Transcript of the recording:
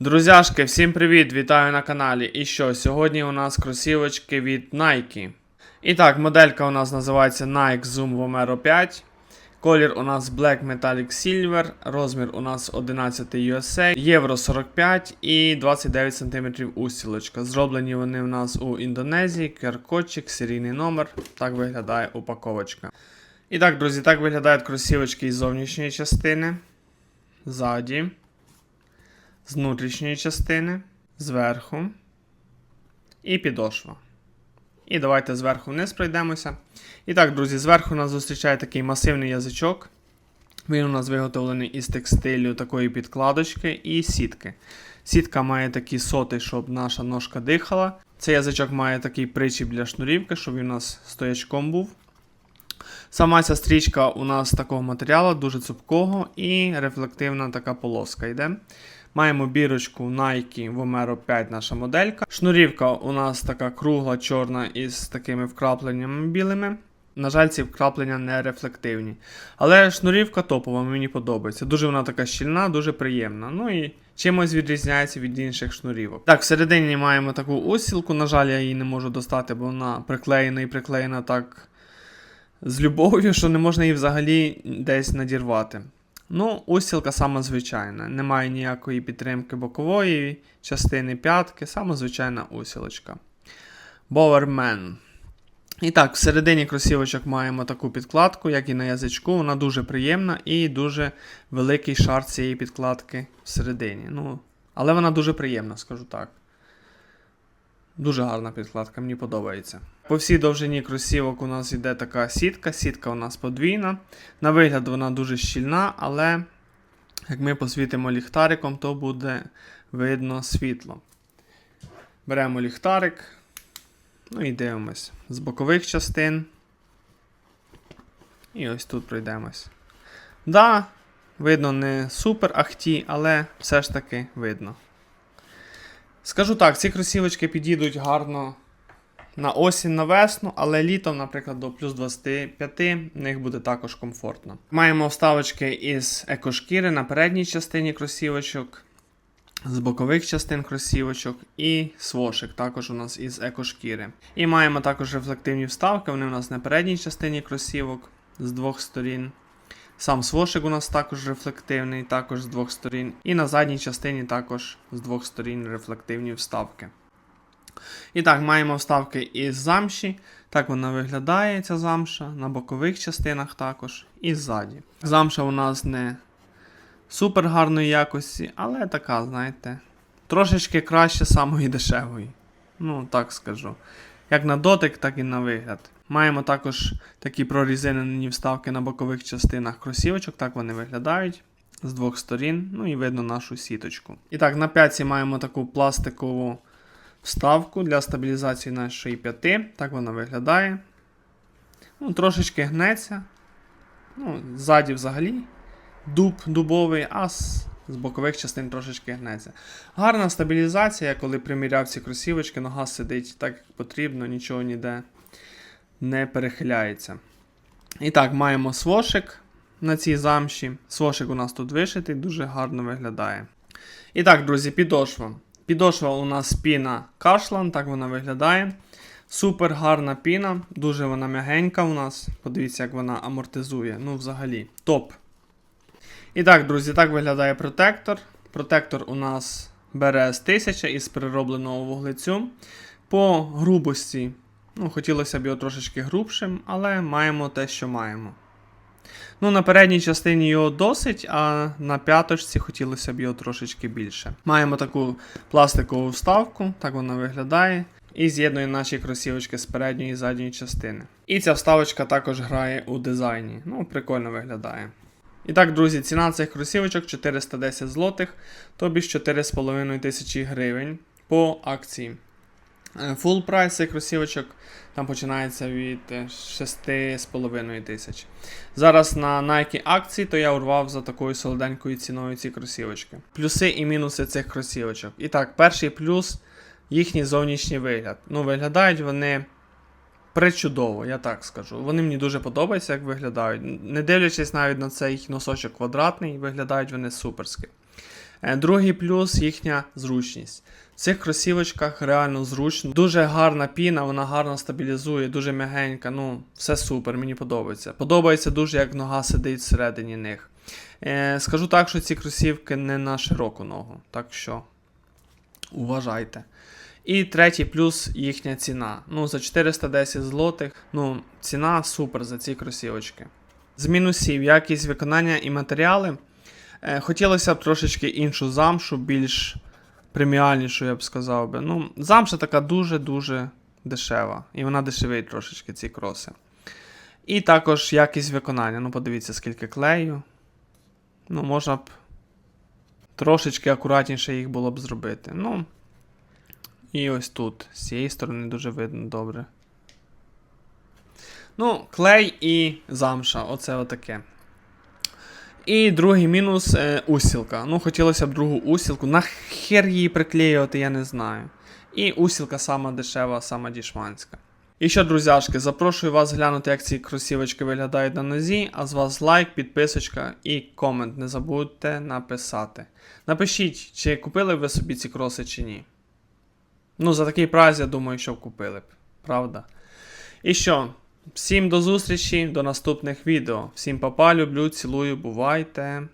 Друзяшки, всім привіт! Вітаю на каналі. І що, сьогодні у нас кросівочки від Nike. І так, моделька у нас називається Nike Zoom Vomero 5. Колір у нас Black Metallic Silver, розмір у нас 11 USA, євро 45 і 29 см устілочка. Зроблені вони у нас у Індонезії, QR-кодчик, серійний номер. Так виглядає упаковочка. І так, друзі, так виглядають кросівочки із зовнішньої частини. Ззаді з внутрішньої частини, зверху і підошва. І давайте зверху вниз пройдемося. І так, друзі, зверху нас зустрічає такий масивний язичок. Він у нас виготовлений із текстилю такої підкладочки і сітки. Сітка має такі соти, щоб наша ножка дихала. Цей язичок має такий причіп для шнурівки, щоб він у нас стоячком був. Сама ця стрічка у нас такого матеріалу, дуже цупкого, і рефлективна така полоска йде. Маємо бірочку Nike Vomero 5 наша моделька. Шнурівка у нас така кругла, чорна із такими вкрапленнями білими. На жаль, ці вкраплення не рефлективні. Але шнурівка топова, мені подобається. Дуже вона така щільна, дуже приємна. Ну і чимось відрізняється від інших шнурівок. Так, всередині маємо таку устілку. На жаль, я її не можу достати, бо вона приклеєна і приклеєна так з любов'ю, що не можна її взагалі десь надірвати. Ну, устілка сама звичайна. Немає ніякої підтримки бокової частини п'ятки, сама звичайна усілочка. Bowerman. І так, всередині кросівочок маємо таку підкладку, як і на язичку. Вона дуже приємна і дуже великий шар цієї підкладки всередині. Ну, але вона дуже приємна, скажу так. Дуже гарна підкладка, мені подобається. По всій довжині кросівок у нас йде така сітка. Сітка у нас подвійна. На вигляд вона дуже щільна, але як ми посвітимо ліхтариком, то буде видно світло. Беремо ліхтарик. Ну і дивимось з бокових частин. І ось тут пройдемось. Да, видно не супер ахті, але все ж таки видно. Скажу так, ці кросівочки підійдуть гарно на осінь, на весну, але літом, наприклад, до плюс 25 в них буде також комфортно. Маємо вставочки із екошкіри на передній частині кросівочок, з бокових частин кросівочок і свошик також у нас із екошкіри. І маємо також рефлективні вставки, вони у нас на передній частині кросівок з двох сторін. Сам свошик у нас також рефлективний, також з двох сторін. І на задній частині також з двох сторін рефлективні вставки. І так, маємо вставки із замші. Так вона виглядає, ця замша, на бокових частинах також і ззаді. Замша у нас не супер гарної якості, але така, знаєте, трошечки краще самої дешевої. Ну, так скажу. Як на дотик, так і на вигляд. Маємо також такі прорізинені вставки на бокових частинах кросівочок, так вони виглядають з двох сторін, ну і видно нашу сіточку. І так, на п'ятці маємо таку пластикову вставку для стабілізації нашої п'яти. Так вона виглядає. Ну, Трошечки гнеться. Ну, Ззаді взагалі дуб дубовий, а з, бокових частин трошечки гнеться. Гарна стабілізація, коли приміряв ці кросівочки, нога сидить так, як потрібно, нічого ніде не перехиляється. І так, маємо свошик на цій замші. Свошик у нас тут вишитий, дуже гарно виглядає. І так, друзі, підошва. Підошва у нас піна Кашлан, так вона виглядає. Супер гарна піна, дуже вона м'ягенька у нас. Подивіться, як вона амортизує. Ну, взагалі, топ. І так, друзі, так виглядає протектор. Протектор у нас BRS 1000 із переробленого вуглецю. По грубості, ну, хотілося б його трошечки грубшим, але маємо те, що маємо. Ну, на передній частині його досить, а на п'яточці хотілося б його трошечки більше. Маємо таку пластикову вставку, так вона виглядає. І з'єднує наші кросівочки з передньої і задньої частини. І ця вставочка також грає у дизайні. Ну, прикольно виглядає. І так, друзі, ціна цих кросівочок 410 злотих, тобі ж 4,5 тисячі гривень по акції. Фул прайс цих кросівочок там починається від е, 6,5 тисяч. Зараз на Nike акції, то я урвав за такою солоденькою ціною ці кросівочки. Плюси і мінуси цих кросівочок. І так, перший плюс їхній зовнішній вигляд. Ну, виглядають вони причудово, я так скажу. Вони мені дуже подобаються, як виглядають. Не дивлячись навіть на цей носочок квадратний, виглядають вони суперськи. Е, Другий плюс їхня зручність. В цих кросівочках реально зручно. Дуже гарна піна, вона гарно стабілізує, дуже м'ягенька. Ну, все супер, мені подобається. Подобається дуже, як нога сидить всередині них. Е, скажу так, що ці кросівки не на широку ногу. Так що уважайте. І третій плюс їхня ціна. Ну, за 410 злотих. Ну, ціна супер за ці кросівочки. З мінусів якість виконання і матеріали. Е, хотілося б трошечки іншу замшу, більш преміальнішу, я б сказав би. Ну, замша така дуже-дуже дешева. І вона дешевить трошечки ці кроси. І також якість виконання. Ну, подивіться, скільки клею. Ну, можна б трошечки акуратніше їх було б зробити. Ну, і ось тут, з цієї сторони дуже видно добре. Ну, клей і замша, оце отаке. І другий мінус е, усілка. Ну, хотілося б другу усілку. Нахер її приклеювати, я не знаю. І усілка сама дешева, сама дішманська. І що, друзяшки, запрошую вас глянути, як ці кросівочки виглядають на нозі, а з вас лайк, підписочка і комент. Не забудьте написати. Напишіть, чи купили ви собі ці кроси чи ні. Ну, за такий прайс, я думаю, що купили б. Правда? І що? Всім до зустрічі, до наступних відео. Всім папа, люблю, цілую, бувайте.